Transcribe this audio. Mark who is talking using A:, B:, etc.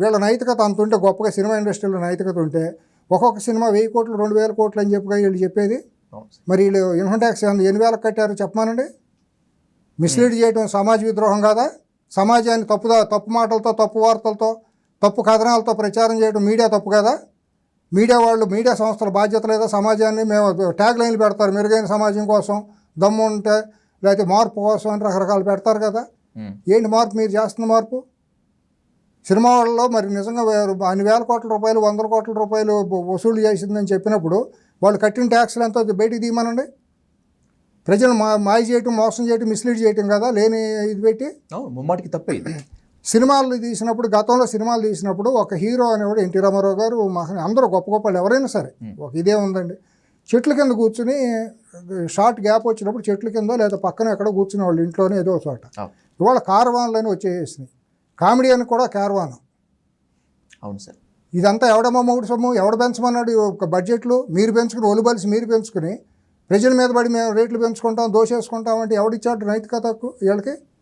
A: వీళ్ళ నైతికత అంత ఉంటే గొప్పగా సినిమా ఇండస్ట్రీలో నైతికత ఉంటే ఒక్కొక్క సినిమా వెయ్యి కోట్లు రెండు వేల కోట్లు అని చెప్పి వీళ్ళు చెప్పేది. మరి వీళ్ళు ఇన్కమ్ ట్యాక్స్ ఎన్ని వేలకు కట్టారు చెప్పమానండి? మిస్లీడ్ చేయడం సమాజ విద్రోహం కాదా? సమాజాన్ని తప్పుదా తప్పు మాటలతో తప్పు వార్తలతో తప్పు కథనాలతో ప్రచారం చేయడం మీడియా తప్పు కదా? మీడియా వాళ్ళు మీడియా సంస్థల బాధ్యత లేదా? సమాజాన్ని మేము ట్యాగ్ లైన్లు పెడతారు మెరుగైన సమాజం కోసం దమ్ము ఉంటే లేకపోతే మార్పు కోసం అని రకరకాలు పెడతారు కదా. ఏంటి మార్పు? మీరు చేస్తున్న మార్పు? సినిమా వాళ్ళలో మరి నిజంగా అన్ని వేల కోట్ల రూపాయలు వందల కోట్ల రూపాయలు వసూలు చేసిందని చెప్పినప్పుడు వాళ్ళు కట్టిన ట్యాక్స్లు ఎంతో బయటికి తీయమనండి? ప్రజలు మా మాయ చేయటం మోసం చేయటం మిస్లీడ్ చేయటం కదా లేని ఇది పెట్టి?
B: ముమ్మాటికి తప్పే
A: సినిమాలు తీసినప్పుడు గతంలో సినిమాలు తీసినప్పుడు ఒక హీరో అనేవాడు ఎన్టీ రామారావు గారు మహా అందరూ గొప్ప గొప్ప వాళ్ళు ఎవరైనా సరే ఒక ఇదే ఉందండి. చెట్ల కింద కూర్చుని షార్ట్ గ్యాప్ వచ్చినప్పుడు చెట్ల కింద లేదా పక్కన ఎక్కడో కూర్చునే వాళ్ళు ఇంట్లోనే ఏదో ఒక చోట. ఇవాళ కార్వాన్లని వచ్చేసినాయి. కామెడీ అని కూడా కార్వాన్.
B: అవును సార్.
A: ఇదంతా ఎవడమ్మా మూడు సొమ్ము? ఎవడ పెంచమన్నాడు ఒక బడ్జెట్లు? మీరు పెంచుకుని ఒలుబలిసి మీరు పెంచుకుని ప్రజల మీద పడి మేము రేట్లు పెంచుకుంటాం దోషేసుకుంటాం అంటే ఎవడిచ్చాడు నైతికతకు వీళ్ళకి?